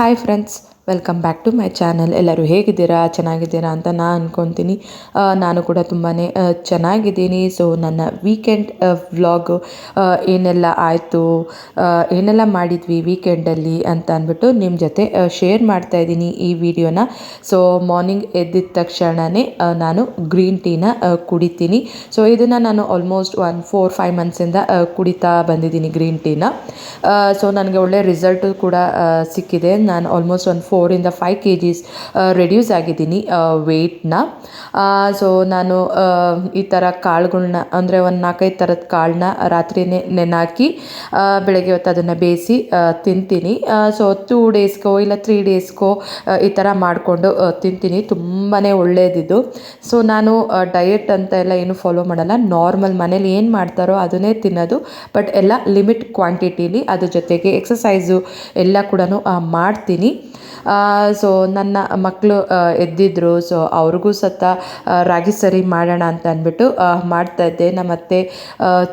Hi friends welcome back to my channel ಎಲ್ಲರೂ ಹೇಗಿದ್ದೀರಾ? ಚೆನ್ನಾಗಿದ್ದೀರಾ ಅಂತ ನಾನು ಅಂದ್ಕೊತೀನಿ ನಾನು ಕೂಡ ತುಂಬಾ ಚೆನ್ನಾಗಿದ್ದೀನಿ. ಸೊ ನನ್ನ ವೀಕೆಂಡ್ ವ್ಲಾಗ್ ಏನೆಲ್ಲ ಆಯಿತು ಏನೆಲ್ಲ ಮಾಡಿದ್ವಿ ವೀಕೆಂಡಲ್ಲಿ ಅಂತ ಅಂದ್ಬಿಟ್ಟು ನಿಮ್ಮ ಜೊತೆ ಶೇರ್ ಮಾಡ್ತಾ ಇದ್ದೀನಿ ಈ ವಿಡಿಯೋನ ಸೊ ಮಾರ್ನಿಂಗ್ ಎದ್ದಿದ ತಕ್ಷಣವೇ ನಾನು ಗ್ರೀನ್ ಟೀನ ಕುಡಿತೀನಿ. ಸೊ ಇದನ್ನು ನಾನು ಆಲ್ಮೋಸ್ಟ್ ಒನ್ ಫೋರ್ ಫೈವ್ ಮಂತ್ಸಿಂದ ಕುಡಿತಾ ಬಂದಿದ್ದೀನಿ ಗ್ರೀನ್ ಟೀನ ಸೊ ನನಗೆ ಒಳ್ಳೆ ರಿಸಲ್ಟು ಕೂಡ ಸಿಕ್ಕಿದೆ. ನಾನು ಆಲ್ಮೋಸ್ಟ್ ಒಂದು ಫೋರಿಂದ ಫೈವ್ ಕೆ ಜೀಸ್ ರೆಡ್ಯೂಸ್ ಆಗಿದ್ದೀನಿ ವೆಯ್ಟ್ನ ಸೊ ನಾನು ಆ, ಈ ಥರ ಕಾಳುಗಳ್ನ ಅಂದರೆ ಒಂದು ನಾಲ್ಕೈದು ಥರದ ಕಾಳನ್ನ ರಾತ್ರಿನೇ ನೆನಾಕಿ ಆ, ಬೆಳಗ್ಗೆ ಹೊತ್ತು ಅದನ್ನು ಬೇಯಿಸಿ ತಿಂತೀನಿ. ಸೊ ಟೂ ಡೇಸ್ಗೋ ಇಲ್ಲ ತ್ರೀ ಡೇಸ್ಗೋ ಈ ಥರ ಮಾಡಿಕೊಂಡು ತಿಂತೀನಿ. ತುಂಬಾ ಒಳ್ಳೆಯದಿದ್ದು ಸೊ ನಾನು ಡಯೆಟ್ ಅಂತ ಎಲ್ಲ ಏನು ಫಾಲೋ ಮಾಡಲ್ಲ. ನಾರ್ಮಲ್ ಮನೇಲಿ ಏನು ಮಾಡ್ತಾರೋ ಅದನ್ನೇ ತಿನ್ನೋದು. ಬಟ್ ಎಲ್ಲ ಲಿಮಿಟ್ ಕ್ವಾಂಟಿಟೀಲಿ ಅದ್ರ ಜೊತೆಗೆ ಎಕ್ಸಸೈಸು ಎಲ್ಲ ಕೂಡ ಮಾಡ್ತೀನಿ. ಸೊ ನನ್ನ ಮಕ್ಕಳು ಎದ್ದಿದ್ರು ಸೊ ಅವ್ರಿಗೂ ಸತ ರಾಗಿ ಸರಿ ಮಾಡೋಣ ಅಂತ ಅಂದ್ಬಿಟ್ಟು ಮಾಡ್ತಾಯಿದ್ದೆ ನಮ್ಮ ಅತ್ತೆ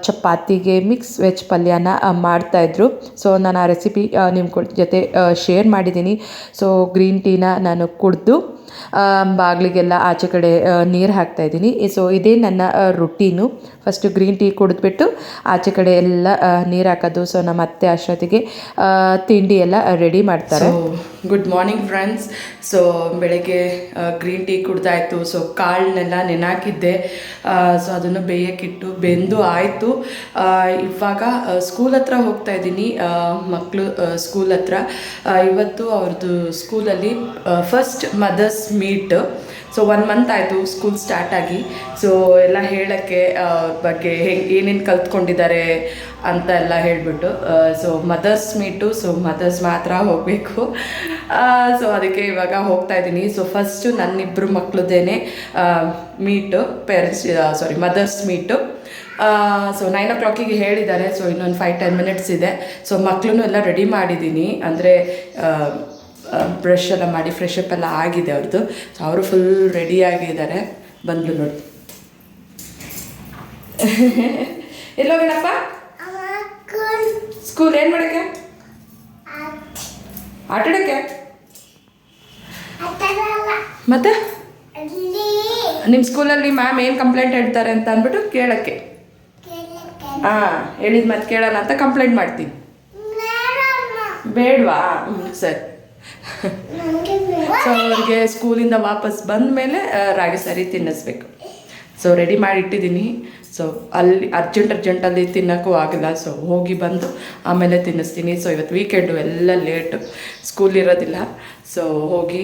ಚಪಾತಿಗೆ ಮಿಕ್ಸ್ ವೆಜ್ ಪಲ್ಯನ ಮಾಡ್ತಾಯಿದ್ರು ಸೊ ನಾನು ಆ ರೆಸಿಪಿ ನಿಮ್ಮ ಜೊತೆ ಶೇರ್ ಮಾಡಿದ್ದೀನಿ. ಸೊ ಗ್ರೀನ್ ಟೀನ ನಾನು ಕುಡಿದು ಬಾಗಿಲಿಗೆಲ್ಲ ಆಚೆ ಕಡೆ ನೀರು ಹಾಕ್ತಾಯಿದ್ದೀನಿ ಸೊ ಇದೇ ನನ್ನ ರುಟೀನು ಫಸ್ಟು ಗ್ರೀನ್ ಟೀ ಕುಡಿದ್ಬಿಟ್ಟು ಆಚೆ ಕಡೆ ಎಲ್ಲ ನೀರು ಹಾಕೋದು. ಸೊ ನಮ್ಮ ಅತ್ತೆ ಅಷ್ಟೊತ್ತಿಗೆ ತಿಂಡಿ ಎಲ್ಲ ರೆಡಿ ಮಾಡ್ತಾರೆ. ಗುಡ್ ಮಾರ್ನಿಂಗ್ ಫ್ರೆಂಡ್ಸ್ ಸೊ ಬೆಳಗ್ಗೆ ಗ್ರೀನ್ ಟೀ ಕುಡ್ದಾಯಿತು. ಸೊ ಕಾಳನ್ನೆಲ್ಲ ನೆನಾಕಿದ್ದೆ. ಸೊ ಅದನ್ನು ಬೇಯಕ್ಕಿಟ್ಟು ಬೆಂದು ಆಯಿತು. ಇವಾಗ ಸ್ಕೂಲ್ ಹತ್ರ ಹೋಗ್ತಾ ಇದ್ದೀನಿ. ಮಕ್ಕಳು ಸ್ಕೂಲ್ ಹತ್ರ. ಇವತ್ತು ಅವ್ರದ್ದು ಸ್ಕೂಲಲ್ಲಿ first mothers meet. So one month ಆಯಿತು ಸ್ಕೂಲ್ ಸ್ಟಾರ್ಟ್ ಆಗಿ. ಸೊ ಎಲ್ಲ ಹೇಳೋಕ್ಕೆ ಬಗ್ಗೆ ಹೆಂಗೆ, ಏನೇನು ಕಲ್ತ್ಕೊಂಡಿದ್ದಾರೆ ಅಂತ ಎಲ್ಲ ಹೇಳಿಬಿಟ್ಟು so mothers meet so mothers ಮಾತ್ರ ಹೋಗಬೇಕು. ಸೊ ಅದಕ್ಕೆ ಇವಾಗ ಹೋಗ್ತಾ ಇದ್ದೀನಿ. ಸೊ ಫಸ್ಟು ನನ್ನಿಬ್ಬರು ಮಕ್ಕಳದ್ದೇನೆ meet parents sorry mothers meet so nine ಓ ಕ್ಲಾಕಿಗೆ ಹೇಳಿದ್ದಾರೆ. ಸೊ ಇನ್ನೊಂದು ಫೈವ್ ಟೆನ್ ಮಿನಿಟ್ಸ್ ಇದೆ. ಸೊ ಮಕ್ಕಳನ್ನು ಎಲ್ಲ ರೆಡಿ ಮಾಡಿದ್ದೀನಿ. ಅಂದರೆ ಬ್ರಷ್ ಎಲ್ಲ ಮಾಡಿ ಫ್ರೆಶ್ ಅಪ್ ಎಲ್ಲ ಆಗಿದೆ ಅವ್ರದ್ದು ಸೊ ಅವರು ಫುಲ್ ರೆಡಿಯಾಗಿದ್ದಾರೆ ಬಂದ್ಲು ನೋಡಿ. ಎಲ್ಲೋಗಣಪ್ಪ ಸ್ಕೂಲ್ ಏನು ಮಾಡೋಕ್ಕೆ? ಆಟಾಡೋಕ್ಕೆ ಮತ್ತೆ? ನಿಮ್ಮ ಸ್ಕೂಲಲ್ಲಿ ಮ್ಯಾಮ್ ಏನು ಕಂಪ್ಲೇಂಟ್ ಹೇಳ್ತಾರೆ ಅಂತ ಅಂದ್ಬಿಟ್ಟು ಕೇಳೋಕ್ಕೆ. ಹಾಂ ಹೇಳಿದ ಮತ್ತೆ ಕೇಳೋಣ ಅಂತ ಕಂಪ್ಲೇಂಟ್ ಮಾಡ್ತೀನಿ. ಬೇಡವಾ? ಹ್ಞೂ ಸರಿ. ಸೊ ಅವ್ರಿಗೆ ಸ್ಕೂಲಿಂದ ವಾಪಸ್ ಬಂದ ಮೇಲೆ ರಾಗಿ ಸಾರಿ ತಿನ್ನಿಸ್ಬೇಕು. ಸೊ ರೆಡಿ ಮಾಡಿ ಇಟ್ಟಿದ್ದೀನಿ. ಸೊ ಅಲ್ಲಿ ಅರ್ಜೆಂಟ್ ಅರ್ಜೆಂಟಲ್ಲಿ ತಿನ್ನೋಕ್ಕೂ ಆಗಲ್ಲ. ಸೊ ಹೋಗಿ ಬಂದು ಆಮೇಲೆ ತಿನ್ನಿಸ್ತೀನಿ. ಸೊ ಇವತ್ತು ವೀಕೆಂಡು ಎಲ್ಲ ಲೇಟು ಸ್ಕೂಲ್ ಇರೋದಿಲ್ಲ. ಸೊ ಹೋಗಿ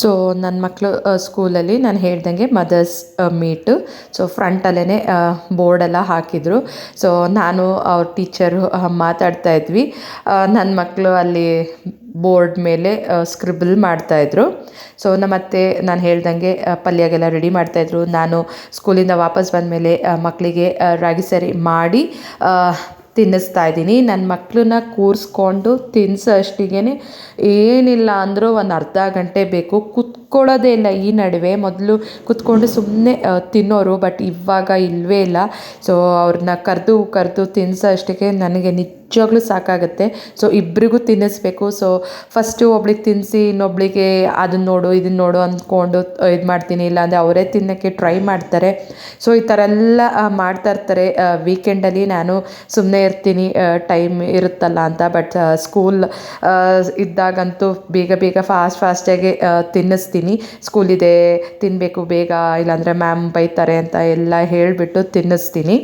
ಸೊ ನನ್ನ ಮಕ್ಕಳು ಸ್ಕೂಲಲ್ಲಿ ನಾನು ಹೇಳ್ದಂಗೆ ಮದರ್ಸ್ ಮೀಟು ಸೊ ಫ್ರಂಟಲ್ಲೇ ಬೋರ್ಡೆಲ್ಲ ಹಾಕಿದರು. ಸೊ ನಾನು, ಅವ್ರ ಟೀಚರು ಮಾತಾಡ್ತಾ ಇದ್ವಿ. ನನ್ನ ಮಕ್ಕಳು ಅಲ್ಲಿ ಬೋರ್ಡ್ ಮೇಲೆ ಸ್ಕ್ರಿಬಲ್ ಮಾಡ್ತಾಯಿದ್ರು ಸೊ ನಮ್ಮತ್ತೆ ನಾನು ಹೇಳ್ದಂಗೆ ಪಲ್ಯಗೆಲ್ಲ ರೆಡಿ ಮಾಡ್ತಾಯಿದ್ರು ನಾನು ಸ್ಕೂಲಿಂದ ವಾಪಸ್ ಬಂದಮೇಲೆ ಮಕ್ಕಳಿಗೆ ರಾಗಿ ಸರಿ ಮಾಡಿ ತಿನ್ನಿಸ್ತಾ ಇದ್ದೀನಿ. ನನ್ನ ಮಕ್ಕಳನ್ನ ಕೂರಿಸ್ಕೊಂಡು ತಿನ್ನಿಸೋ ಅಷ್ಟಿಗೆ ಏನಿಲ್ಲ ಅಂದರೂ ಒಂದು ಅರ್ಧ ಗಂಟೆ ಬೇಕು. ಕುತ್ಕೊಳ್ಳೋದೇ ಇಲ್ಲ ಈ ನಡುವೆ. ಮೊದಲು ಕುತ್ಕೊಂಡು ಸುಮ್ಮನೆ ತಿನ್ನೋರು, ಬಟ್ ಇವಾಗ ಇಲ್ಲವೇ ಇಲ್ಲ. ಸೊ ಅವ್ರನ್ನ ಕರೆದು ಕರೆದು ತಿನ್ನಿಸೋ ಅಷ್ಟಕ್ಕೆ ನನಗೆ ನಿಜವಾಗ್ಲೂ ಸಾಕಾಗುತ್ತೆ. ಸೊ ಇಬ್ಬರಿಗೂ ತಿನ್ನಿಸ್ಬೇಕು. ಸೊ ಫಸ್ಟು ಒಬ್ಳಿಗೆ ತಿನ್ನಿಸಿ ಇನ್ನೊಬ್ಳಿಗೆ ಅದನ್ನ ನೋಡು ಇದನ್ನ ನೋಡು ಅಂದ್ಕೊಂಡು ಇದು ಮಾಡ್ತೀನಿ. ಇಲ್ಲಾಂದರೆ ಅವರೇ ತಿನ್ನೋಕ್ಕೆ ಟ್ರೈ ಮಾಡ್ತಾರೆ. ಸೊ ಈ ಥರ ಎಲ್ಲ ಮಾಡ್ತಾ ಇರ್ತಾರೆ. ವೀಕೆಂಡಲ್ಲಿ ನಾನು ಸುಮ್ಮನೆ ಇರ್ತೀನಿ. ಟೈಮ್ ಇರುತ್ತಲ್ಲ ಅಂತ. ಬಟ್ ಸ್ಕೂಲ್ ಇದ್ದಾಗಂತೂ ಬೇಗ ಬೇಗ ಫಾಸ್ಟ್ ಫಾಸ್ಟಾಗಿ ತಿನ್ನಿಸ್ತೀನಿ. ಸ್ಕೂಲಿದೆ ತಿನ್ನಬೇಕು ಬೇಗ. ಇಲ್ಲಾಂದರೆ ಮ್ಯಾಮ್ ಬೈತಾರೆ ಅಂತ ಎಲ್ಲ ಹೇಳಿಬಿಟ್ಟು ತಿನ್ನಿಸ್ತೀನಿ.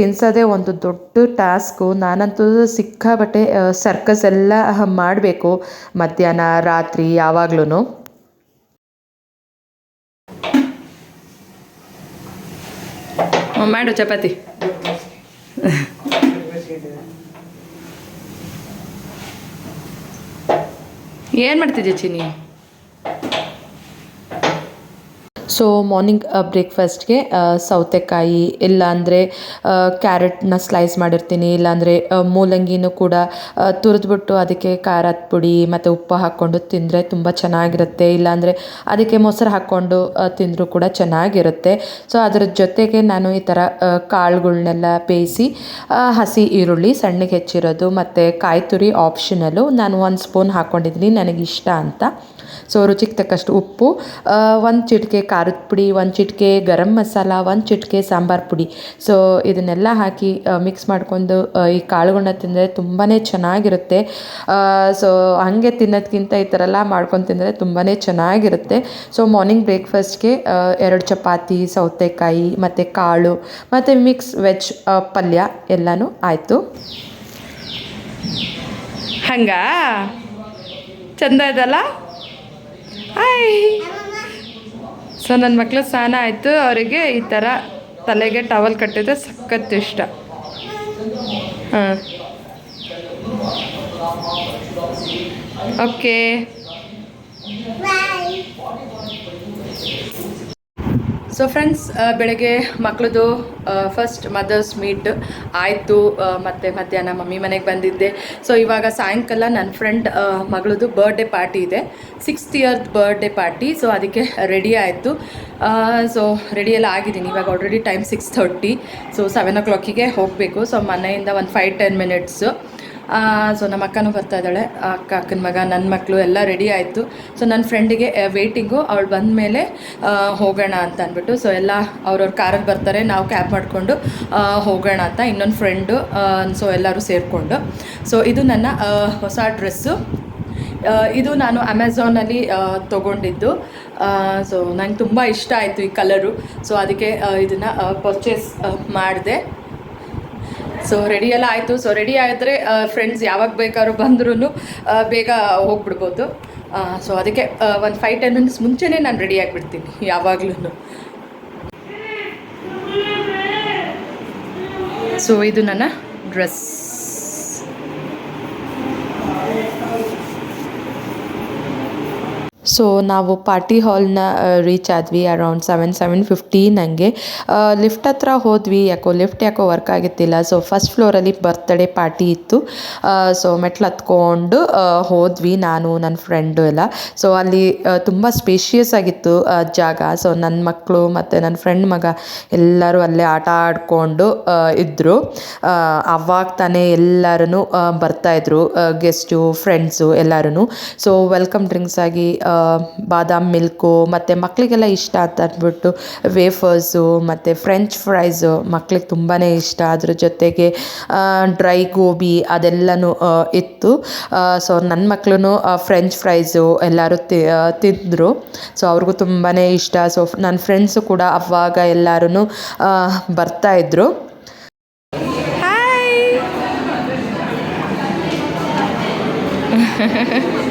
ತಿನ್ಸೋದೇ ಒಂದು ದೊಡ್ಡ ಟಾಸ್ಕು. ನಾನಂತೂ ಸಿಕ್ಕಾಪಟ್ಟೆ ಸರ್ಕಸ್ ಎಲ್ಲ ಮಾಡಬೇಕು ಮಧ್ಯಾಹ್ನ, ರಾತ್ರಿ ಯಾವಾಗ್ಲೂ ಮಾಡು ಚಪಾತಿ. ಏನು ಮಾಡ್ತಿದ್ಯಾ ಚಿನ್ನಿ? ಸೊ ಮಾರ್ನಿಂಗ್ ಬ್ರೇಕ್ಫಾಸ್ಟ್ಗೆ ಸೌತೆಕಾಯಿ, ಇಲ್ಲಾಂದರೆ ಕ್ಯಾರೆಟ್ನ ಸ್ಲೈಸ್ ಮಾಡಿರ್ತೀನಿ. ಇಲ್ಲಾಂದರೆ ಮೂಲಂಗಿನೂ ಕೂಡ ತುರಿದ್ಬಿಟ್ಟು ಅದಕ್ಕೆ ಖಾರದ ಪುಡಿ ಮತ್ತು ಉಪ್ಪು ಹಾಕ್ಕೊಂಡು ತಿಂದರೆ ತುಂಬ ಚೆನ್ನಾಗಿರುತ್ತೆ. ಇಲ್ಲಾಂದರೆ, ಅದಕ್ಕೆ ಮೊಸರು ಹಾಕ್ಕೊಂಡು ತಿಂದರೂ ಕೂಡ ಚೆನ್ನಾಗಿರುತ್ತೆ. ಸೊ ಅದರ ಜೊತೆಗೆ ನಾನು ಈ ಥರ ಕಾಳುಗಳನ್ನೆಲ್ಲ ಬೇಯಿಸಿ ಹಸಿ ಈರುಳ್ಳಿ ಸಣ್ಣಗೆ ಹೆಚ್ಚಿರೋದು ಮತ್ತು ಕಾಯಿ ತುರಿ ಆಪ್ಷನಲ್ಲು ನಾನು ಒಂದು ಸ್ಪೂನ್ ಹಾಕ್ಕೊಂಡಿದ್ದೀನಿ ನನಗಿಷ್ಟ ಅಂತ. ಸೊ ರುಚಿಗೆ ತಕ್ಕಷ್ಟು ಉಪ್ಪು ಒಂದು ಚಿಟಿಕೆ ಖಾರದ ಪುಡಿ, ಒಂದು ಚಿಟಿಕೆ ಗರಂ ಮಸಾಲ, ಒಂದು ಚಿಟಿಕೆ ಸಾಂಬಾರು ಪುಡಿ. ಸೊ ಇದನ್ನೆಲ್ಲ ಹಾಕಿ ಮಿಕ್ಸ್ ಮಾಡ್ಕೊಂಡು ಈ ಕಾಳುಗಳನ್ನ ತಿಂದರೆ ತುಂಬಾ ಚೆನ್ನಾಗಿರುತ್ತೆ. ಸೊ ಹಾಗೆ ತಿನ್ನೋದ್ಕಿಂತ ಈ ಥರ ಎಲ್ಲ ಮಾಡ್ಕೊಂಡು ತಿಂದರೆ ತುಂಬಾ ಚೆನ್ನಾಗಿರುತ್ತೆ. ಸೊ ಮಾರ್ನಿಂಗ್ ಬ್ರೇಕ್ಫಾಸ್ಟ್ಗೆ ಎರಡು ಚಪಾತಿ, ಸೌತೆಕಾಯಿ, ಮತ್ತು ಕಾಳು, ಮತ್ತು ಮಿಕ್ಸ್ ವೆಜ್ ಪಲ್ಯ ಎಲ್ಲನೂ ಆಯಿತು. ಹಂಗಾ? ಚಂದ ಇದಲ್ಲ ಹಾಯ್ ಸೊ ನನ್ನ ಮಕ್ಕಳು ಸ್ನಾನ ಆಯಿತು. ಅವರಿಗೆ ಈ ಥರ ತಲೆಗೆ ಟವಲ್ ಕಟ್ಟಿದ್ರೆ ಸಖತ್ತು ಇಷ್ಟ. ಹಾಂ. ಓಕೆ ಸೊ ಫ್ರೆಂಡ್ಸ್ ಬೆಳಗ್ಗೆ ಮಕ್ಕಳದು ಫಸ್ಟ್ ಮದರ್ಸ್ ಮೀಟ್ ಆಯಿತು. ಮತ್ತು ಮಧ್ಯಾಹ್ನ ಮಮ್ಮಿ ಮನೆಗೆ ಬಂದಿದ್ದೆ. ಸೊ ಇವಾಗ ಸಾಯಂಕಾಲ ನನ್ನ ಫ್ರೆಂಡ್ ಮಗಳದು ಬರ್ಡೇ ಪಾರ್ಟಿ ಇದೆ. ಸಿಕ್ಸ್ತ್ ಇಯರ್ದ್ ಬರ್ಡೇ ಪಾರ್ಟಿ ಸೊ ಅದಕ್ಕೆ ರೆಡಿ ಆಯಿತು. ಸೊ ರೆಡಿಯೆಲ್ಲ ಆಗಿದ್ದೀನಿ. ಇವಾಗ already time six thirty so seven ಓ ಕ್ಲಾಕಿಗೆ ಹೋಗಬೇಕು. ಸೊ ಮನೆಯಿಂದ ಒಂದು ಫೈವ್ ಟೆನ್ ಮಿನಿಟ್ಸು ಸೊ ನಮ್ಮ ಅಕ್ಕನೂ ಬರ್ತಾ ಇದ್ದಾಳೆ. ಅಕ್ಕ, ಅಕ್ಕನ ಮಗ ನನ್ನ ಮಕ್ಕಳು ಎಲ್ಲ ರೆಡಿ ಆಯಿತು. ಸೊ ನನ್ನ ಫ್ರೆಂಡಿಗೆ ವೇಟಿಂಗು ಅವಳು ಬಂದ ಮೇಲೆ ಹೋಗೋಣ ಅಂತ ಅಂದ್ಬಿಟ್ಟು. ಸೊ ಎಲ್ಲ ಅವ್ರವ್ರ ಕಾರಲ್ಲಿ ಬರ್ತಾರೆ. ನಾವು ಕ್ಯಾಬ್ ಮಾಡಿಕೊಂಡು ಹೋಗೋಣ ಅಂತ ಇನ್ನೊಂದು ಫ್ರೆಂಡು ಸೊ ಎಲ್ಲರೂ ಸೇರಿಕೊಂಡು. ಸೊ ಇದು ನನ್ನ ಹೊಸ ಡ್ರೆಸ್ಸು ಇದು ನಾನು ಅಮೆಝಾನಲ್ಲಿ ತೊಗೊಂಡಿದ್ದು. ಸೊ ನಂಗೆ ತುಂಬ ಇಷ್ಟ ಆಯಿತು ಈ ಕಲರು ಸೊ ಅದಕ್ಕೆ ಇದನ್ನು ಪರ್ಚೇಸ್ ಮಾಡಿದೆ. ಸೊ ರೆಡಿ ಎಲ್ಲ ಆಯಿತು. ಸೊ ರೆಡಿ ಆದರೆ ಫ್ರೆಂಡ್ಸ್ ಯಾವಾಗ ಬೇಕಾದ್ರೂ ಬಂದ್ರೂ ಬೇಗ ಹೋಗ್ಬಿಡ್ಬೋದು. ಸೊ ಅದಕ್ಕೆ ಒಂದು ಫೈವ್ ಟೆನ್ ಮಿನಿಟ್ಸ್ ಮುಂಚೆನೇ ನಾನು ರೆಡಿ ಆಗಿಬಿಡ್ತೀನಿ ಯಾವಾಗಲೂ ಸೊ ಇದು ನನ್ನ ಡ್ರೆಸ್ ಸೊ ನಾವು ಪಾರ್ಟಿ ಹಾಲ್ನ ರೀಚ್ ಆದ್ವಿ ಅರೌಂಡ್ ಸೆವೆನ್ ಸೆವೆನ್ ಫಿಫ್ಟೀನ್ ಹಂಗೆ ಲಿಫ್ಟ್ ಹತ್ರ ಹೋದ್ವಿ. ಯಾಕೋ ಲಿಫ್ಟ್ ಯಾಕೋ ವರ್ಕ್ ಆಗಿತ್ತಿಲ್ಲ. ಸೊ ಫಸ್ಟ್ ಫ್ಲೋರಲ್ಲಿ ಬರ್ತ್ಡೇ ಪಾರ್ಟಿ ಇತ್ತು. ಸೊ ಮೆಟ್ಲು ಹತ್ಕೊಂಡು ಹೋದ್ವಿ ನಾನು ನನ್ನ ಫ್ರೆಂಡು ಎಲ್ಲ. ಸೊ ಅಲ್ಲಿ ತುಂಬ ಸ್ಪೇಷಿಯಸ್ ಆಗಿತ್ತು ಜಾಗ. ಸೊ ನನ್ನ ಮಕ್ಕಳು ಮತ್ತು ನನ್ನ ಫ್ರೆಂಡ್ ಮಗ ಎಲ್ಲರೂ ಅಲ್ಲೇ ಆಟ ಆಡಿಕೊಂಡು ಇದ್ದರು ಅವಾಗ ತಾನೇ ಎಲ್ಲರೂ ಬರ್ತಾಯಿದ್ರು ಗೆಸ್ಟು ಫ್ರೆಂಡ್ಸು ಎಲ್ಲರೂ ಸೊ ವೆಲ್ಕಮ್ ಡ್ರಿಂಕ್ಸ್ ಆಗಿ ಬಾದಾಮ್ ಮಿಲ್ಕು ಮತ್ತು ಮಕ್ಕಳಿಗೆಲ್ಲ ಇಷ್ಟ ಅಂತ ಅಂದ್ಬಿಟ್ಟು ವೇಫರ್ಸು ಮತ್ತು ಫ್ರೆಂಚ್ ಫ್ರೈಸು ಮಕ್ಳಿಗೆ ತುಂಬಾ ಇಷ್ಟ. ಅದ್ರ ಜೊತೆಗೆ ಡ್ರೈ ಗೋಬಿ ಅದೆಲ್ಲನೂ ಇತ್ತು. ಸೊ ನನ್ನ ಮಕ್ಕಳು ಫ್ರೆಂಚ್ ಫ್ರೈಸು ಎಲ್ಲರೂ ತಿಂದರು. ಸೊ ಅವ್ರಿಗೂ ತುಂಬಾ ಇಷ್ಟ. ಸೊ ನನ್ನ ಫ್ರೆಂಡ್ಸು ಕೂಡ ಅವಾಗ ಎಲ್ಲರೂ ಬರ್ತಾಯಿದ್ರು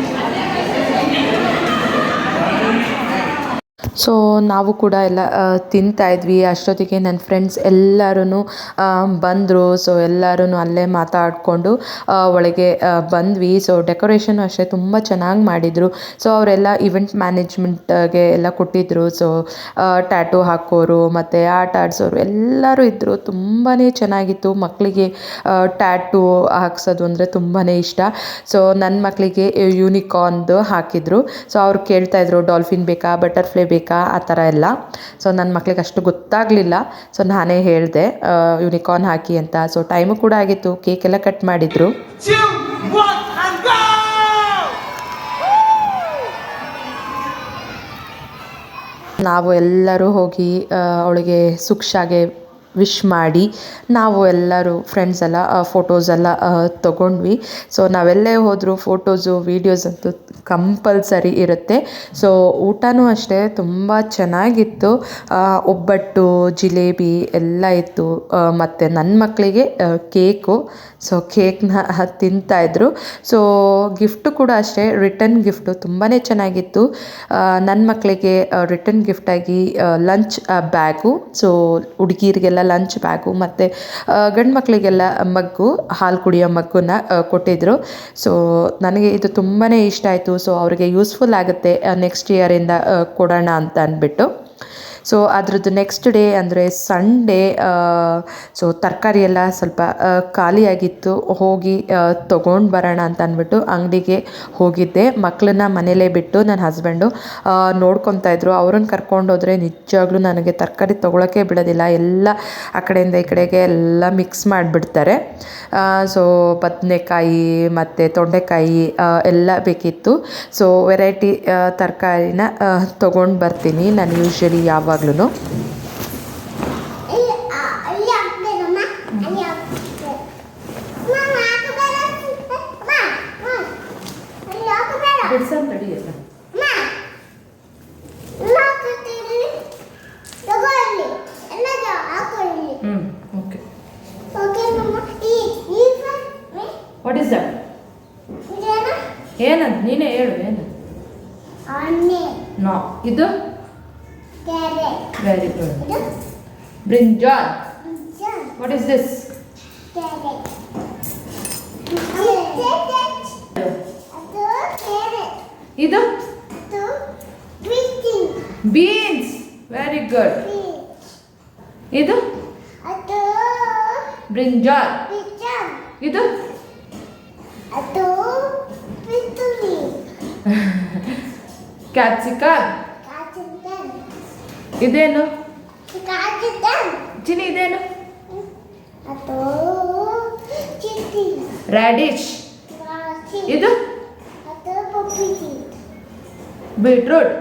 ಸೊ ನಾವು ಕೂಡ ಎಲ್ಲ ತಿಂತಾ ಇದ್ವಿ. ಅಷ್ಟೊತ್ತಿಗೆ ನನ್ನ ಫ್ರೆಂಡ್ಸ್ ಎಲ್ಲರೂ ಬಂದರು. ಸೊ ಎಲ್ಲರೂ ಅಲ್ಲೇ ಮಾತಾಡಿಕೊಂಡು ಒಳಗೆ ಬಂದ್ವಿ. ಸೊ ಡೆಕೋರೇಷನ್ ಅಷ್ಟೇ ತುಂಬ ಚೆನ್ನಾಗಿ ಮಾಡಿದರು. ಸೊ ಅವರೆಲ್ಲ ಇವೆಂಟ್ ಮ್ಯಾನೇಜ್ಮೆಂಟ್ಗೆ ಎಲ್ಲ ಕೊಟ್ಟಿದ್ದರು ಸೊ ಟ್ಯಾಟೂ ಹಾಕೋರು, ಮತ್ತು ಆಟ ಆಡಿಸೋರು ಎಲ್ಲರೂ ಇದ್ದರು ತುಂಬಾ ಚೆನ್ನಾಗಿತ್ತು. ಮಕ್ಕಳಿಗೆ ಟ್ಯಾಟೂ ಹಾಕ್ಸೋದು ಅಂದರೆ ತುಂಬಾ ಇಷ್ಟ. ಸೊ ನನ್ನ ಮಕ್ಕಳಿಗೆ ಯೂನಿಕಾರ್ನ್ದು ಹಾಕಿದರು. ಸೊ ಅವ್ರು ಕೇಳ್ತಾಯಿದ್ರು ಡಾಲ್ಫಿನ್ ಬೇಕಾ? ಬಟರ್ಫ್ಲೈ ಬೇಕಾ? ಆ ಥರ ಎಲ್ಲ. ಸೊ ನನ್ನ ಮಕ್ಳಿಗೆ ಅಷ್ಟು ಗೊತ್ತಾಗಲಿಲ್ಲ. ಸೊ ನಾನೇ ಹೇಳಿದೆ ಯುನಿಕಾರ್ನ್ ಹಾಕಿ ಅಂತ. ಸೊ ಟೈಮು ಕೂಡ ಆಗಿತ್ತು. ಕೇಕ್ ಎಲ್ಲ ಕಟ್ ಮಾಡಿದರು! ನಾವು ಎಲ್ಲರೂ ಹೋಗಿ ಅವಳಿಗೆ ಸುಕ್ಷಾಗೆ ವಿಶ್ ಮಾಡಿ ನಾವು ಎಲ್ಲರೂ ಫ್ರೆಂಡ್ಸ್ ಎಲ್ಲ ಫೋಟೋಸ್ ಎಲ್ಲ ತೊಗೊಂಡ್ವಿ. ಸೊ ನಾವೆಲ್ಲೇ ಹೋದರೂ ಫೋಟೋಸು ವೀಡಿಯೋಸ್ ಅಂತೂ ಕಂಪಲ್ಸರಿ ಇರುತ್ತೆ. ಸೊ ಊಟನೂ ಅಷ್ಟೇ ತುಂಬ ಚೆನ್ನಾಗಿತ್ತು. ಒಬ್ಬಟ್ಟು, ಜಿಲೇಬಿ ಎಲ್ಲ ಇತ್ತು. ಮತ್ತು ನನ್ನ ಮಕ್ಕಳಿಗೆ ಕೇಕು. ಸೊ ಕೇಕ್ನ ತಿಂತಾಯಿದ್ರು ಸೊ ಗಿಫ್ಟು ಕೂಡ ಅಷ್ಟೇ ರಿಟರ್ನ್ ಗಿಫ್ಟು ತುಂಬಾ ಚೆನ್ನಾಗಿತ್ತು. ನನ್ನ ಮಕ್ಕಳಿಗೆ ರಿಟರ್ನ್ ಗಿಫ್ಟಾಗಿ ಲಂಚ್ ಬ್ಯಾಗು ಸೊ ಹುಡುಗಿರಿಗೆಲ್ಲ ಲಂಚ್ ಬ್ಯಾಗು ಮತ್ತು ಗಂಡು ಮಕ್ಕಳಿಗೆಲ್ಲ ಮಗ್ಗು, ಹಾಲು ಕುಡಿಯೋ ಮಗ್ಗನ್ನ ಕೊಟ್ಟಿದ್ದರು ಸೊ ನನಗೆ ಇದು ತುಂಬಾ ಇಷ್ಟ ಆಯಿತು. ಸೊ ಅವರಿಗೆ ಯೂಸ್ಫುಲ್ ಆಗುತ್ತೆ ನೆಕ್ಸ್ಟ್ ಇಯರಿಂದ ಕೊಡೋಣ ಅಂತ ಅಂದ್ಬಿಟ್ಟು. ಸೊ ಅದರದ್ದು ನೆಕ್ಸ್ಟ್ ಡೇ ಅಂದರೆ ಸಂಡೇ ಸೊ ತರಕಾರಿ ಎಲ್ಲ ಸ್ವಲ್ಪ ಖಾಲಿಯಾಗಿತ್ತು. ಹೋಗಿ ತೊಗೊಂಡು ಬರೋಣ ಅಂತ ಅಂದ್ಬಿಟ್ಟು ಅಂಗಡಿಗೆ ಹೋಗಿದ್ದೆ. ಮಕ್ಕಳನ್ನ ಮನೇಲೇ ಬಿಟ್ಟು ನನ್ನ ಹಸ್ಬೆಂಡು ನೋಡ್ಕೊತಾ ಇದ್ರು. ಅವ್ರನ್ನ ಕರ್ಕೊಂಡು ಹೋದರೆ ನಿಜವಾಗ್ಲೂ ನನಗೆ ತರಕಾರಿ ತೊಗೊಳಕ್ಕೆ ಬಿಡೋದಿಲ್ಲ. ಎಲ್ಲ ಆ ಕಡೆಯಿಂದ ಈ ಕಡೆಗೆ ಎಲ್ಲ ಮಿಕ್ಸ್ ಮಾಡಿಬಿಡ್ತಾರೆ. ಸೊ ಬದನೆಕಾಯಿ ಮತ್ತು ತೊಂಡೆಕಾಯಿ ಎಲ್ಲ ಬೇಕಿತ್ತು. ಸೊ ವೆರೈಟಿ ತರಕಾರಿನ ತೊಗೊಂಡು ಬರ್ತೀನಿ. ನಾನು ಯೂಶ್ವಲಿ ಯಾವಾಗ್ಲೂ ವಾಟ್ ಇಸ್ ದಟ್ ಇದೇನಾ? ಏನಂತ ನೀನೇ ಹೇಳು ಏನು ನೋ ಇದು ಕ್ಯಾರೆಟ್ ವೆರಿ ಗುಡ್ ಇದು ದಿಸ್ ಕ್ಯಾರೆಟ್ ಕ್ಯಾರೆಟ್ ಅದು ಕ್ಯಾರೆಟ್ ಇದು ಬೀನ್ಸ್ ವೆರಿ ಗುಡ್ ಇದು ಬ್ರಿಂಜಾಲ್ ಇದು ಕ್ಯಾಪ್ಸಿಕಮ್ ಇದೇನು ಚಿನಿ ಇದೇನು? ರ್ಯಾಡಿಶ್ ಇದು? ಬೀಟ್ರೂಟ್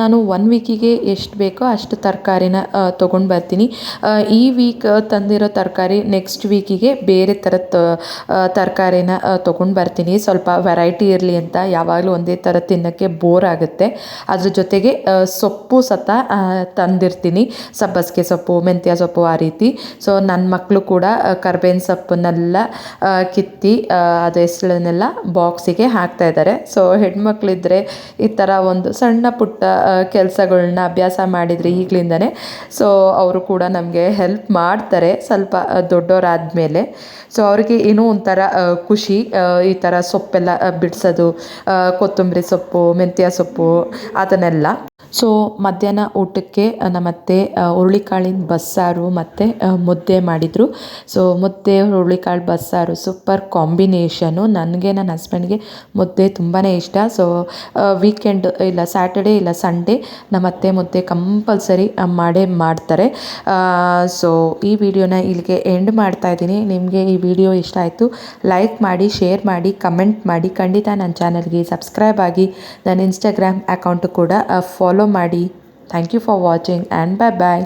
ನಾನು ಒನ್ ವೀಕಿಗೆ ಎಷ್ಟು ಬೇಕೋ ಅಷ್ಟು ತರಕಾರಿನ ತೊಗೊಂಡು ಬರ್ತೀನಿ. ಈ ವೀಕ್ ತಂದಿರೋ ತರಕಾರಿ ನೆಕ್ಸ್ಟ್ ವೀಕಿಗೆ ಬೇರೆ ಥರದ ತರಕಾರಿನ ತೊಗೊಂಡು ಬರ್ತೀನಿ. ಸ್ವಲ್ಪ ವೆರೈಟಿ ಇರಲಿ ಅಂತ ಯಾವಾಗಲೂ ಒಂದೇ ಥರ ತಿನ್ನೋಕ್ಕೆ ಬೋರ್ ಆಗುತ್ತೆ. ಅದ್ರ ಜೊತೆಗೆ ಸೊಪ್ಪು ಸತ ತಂದಿರ್ತೀನಿ. ಸಬ್ಬಸಿಗೆ ಸೊಪ್ಪು, ಮೆಂತ್ಯ ಸೊಪ್ಪು ಆ ರೀತಿ. ಸೊ ನನ್ನ ಮಕ್ಕಳು ಕೂಡ ಕರ್ಬೇವಿನ ಸೊಪ್ಪನ್ನೆಲ್ಲ ಕಿತ್ತಿ ಅದು ಹೆಸಳನ್ನೆಲ್ಲ ಬಾಕ್ಸಿಗೆ ಹಾಕ್ತಾ ಇದ್ದಾರೆ ಸೊ ಹೆಣ್ಮಕ್ಳಿದ್ರೆ ಈ ಥರ ಒಂದು ಸಣ್ಣ ಪುಟ್ಟ ಕೆಲಸಗಳನ್ನ ಅಭ್ಯಾಸ ಮಾಡಿದರೆ ಈಗಲಿಂದನೇ. ಸೊ ಅವರು ಕೂಡ ನಮಗೆ ಹೆಲ್ಪ್ ಮಾಡ್ತಾರೆ ಸ್ವಲ್ಪ ದೊಡ್ಡವರಾದಮೇಲೆ ಸೊ ಅವ್ರಿಗೆ ಏನೋ ಒಂಥರ ಖುಷಿ ಈ ಥರ ಸೊಪ್ಪೆಲ್ಲ ಬಿಡಿಸೋದು ಕೊತ್ತಂಬರಿ ಸೊಪ್ಪು, ಮೆಂತ್ಯ ಸೊಪ್ಪು, ಅದನ್ನೆಲ್ಲ. ಸೊ ಮಧ್ಯಾಹ್ನ ಊಟಕ್ಕೆ ನಮ್ಮತ್ತೆ ಹುರುಳಿಕಾಳಿನ ಬಸ್ಸಾರು ಮತ್ತು ಮುದ್ದೆ ಮಾಡಿದರು. ಸೊ ಮುದ್ದೆ, ಹುರುಳಿಕಾಳು ಬಸ್ಸಾರು ಸೂಪರ್ ಕಾಂಬಿನೇಷನು ನನಗೆ ನನ್ನ ಹಸ್ಬೆಂಡ್ಗೆ ಮುದ್ದೆ ತುಂಬಾ ಇಷ್ಟ. ಸೊ ವೀಕೆಂಡ್ ಇಲ್ಲ ಸ್ಯಾಟರ್ಡೇ ಇಲ್ಲ, ಸಂಡೇ ನಮ್ಮ ಅತ್ತೆ ಮುದ್ದೆ ಕಂಪಲ್ಸರಿ ಮಾಡೇ ಮಾಡ್ತಾರೆ. ಸೊ ಈ ವಿಡಿಯೋನ ಇಲ್ಲಿಗೆ ಎಂಡ್ ಮಾಡ್ತಾ ಇದ್ದೀನಿ. ನಿಮಗೆ ಈ ವಿಡಿಯೋ ಇಷ್ಟ ಆಯಿತು ಲೈಕ್ ಮಾಡಿ ಶೇರ್ ಮಾಡಿ ಕಮೆಂಟ್ ಮಾಡಿ. ಖಂಡಿತ ನನ್ನ ಚಾನಲ್ಗೆ ಸಬ್ಸ್ಕ್ರೈಬ್ ಆಗಿ, ನನ್ನ ಇನ್ಸ್ಟಾಗ್ರಾಮ್ ಅಕೌಂಟು ಕೂಡ ಫಾಲೋ ಮಾಡಿ. Thank you for watching and bye bye